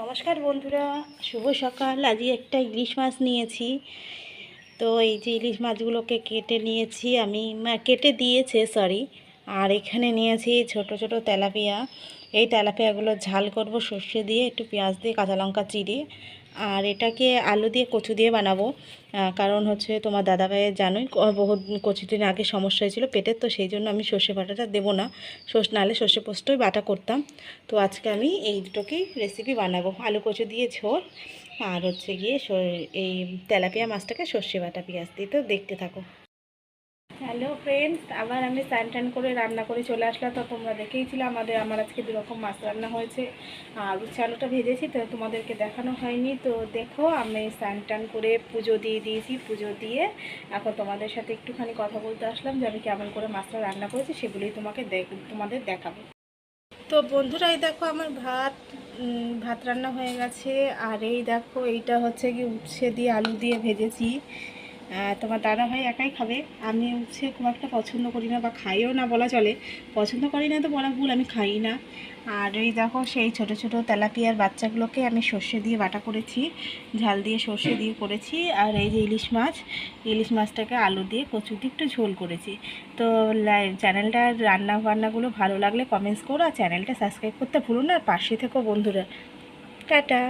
নমস্কার বন্ধুরা, শুভ সকাল। আজকে একটা ইলিশ মাছ নিয়েছি। তো এই যে ইলিশ মাছগুলোকে কেটে নিয়েছি, আমি কেটে দিয়েছে সরি আর এখানে নিয়েছি ছোট ছোট তেলাপিয়া। এই তেলাপিয়াগুলো ঝাল করব সর্ষে দিয়ে, একটু পেঁয়াজ দিয়ে, কাঁচা লঙ্কা চিড়ে। আর এটাকে আলু দিয়ে কচু দিয়ে বানাবো। কারণ হচ্ছে তোমার দাদাভাইয়ের জানোই বহুত কিছুদিন আগে সমস্যা হয়েছিল পেটের, তো সেই জন্য আমি সর্ষে বাটাটা দেবো না। সর্ষ, নাহলে সর্ষে পোস্তই বাটা করতাম। তো আজকে আমি এই দুটোকেই রেসিপি বানাবো। আলু কচু দিয়ে ঝোল, আর হচ্ছে গিয়ে এই তেলাপিয়া মাছটাকে সর্ষে বাটা পেঁয়াজ দিয়ে। তো দেখতে থাকো। হ্যালো ফ্রেন্ডস আবার আমি স্যান ট্যান করে রান্না করে চলে আসলাম। তো তোমরা দেখেইছিলে আমাদের, আমার আজকে দুরকম মাছ রান্না হয়েছে। আর উচ্ছে আলুটা ভেজেছি, তো তোমাদেরকে দেখানো হয়নি। তো দেখো, আমি স্যান টান করে পুজো দিয়ে দিয়েছি, পুজো দিয়ে এখন তোমাদের সাথে একটুখানি কথা বলতে আসলাম যে আমি কেমন করে মাছটা রান্না করেছি, সেগুলোই তোমাকে তোমাদের দেখাবো। তো বন্ধুরা, এই দেখো আমার ভাত ভাত রান্না হয়ে গেছে। আর এই দেখো, এইটা হচ্ছে কি উচ্ছে দিয়ে আলু দিয়ে ভেজেছি। তোমার দাদা ভাই একাই খাবে। আমি উচ্ছে খুব একটা পছন্দ করি না বা খাইও না বলা চলে। পছন্দ করি না তো বলা ভুল, আমি খাই না। আর এই দেখো, সেই ছোট ছোট তেলাপিয়ার বাচ্চাগুলোকে আমি সর্ষে দিয়ে বাটা করেছি। ঝাল দিয়ে সর্ষে দিয়ে করেছি। আর এই যে ইলিশ মাছ, ইলিশ মাছটাকে আলু দিয়ে কচু দিয়ে একটু ঝোল করেছি। তো চ্যানেলটার রান্না বান্নাগুলো ভালো লাগলে কমেন্টস করো। আর চ্যানেলটা সাবস্ক্রাইব করতে ভুলো না। আর পাশে থেকো বন্ধুরা। টাটা।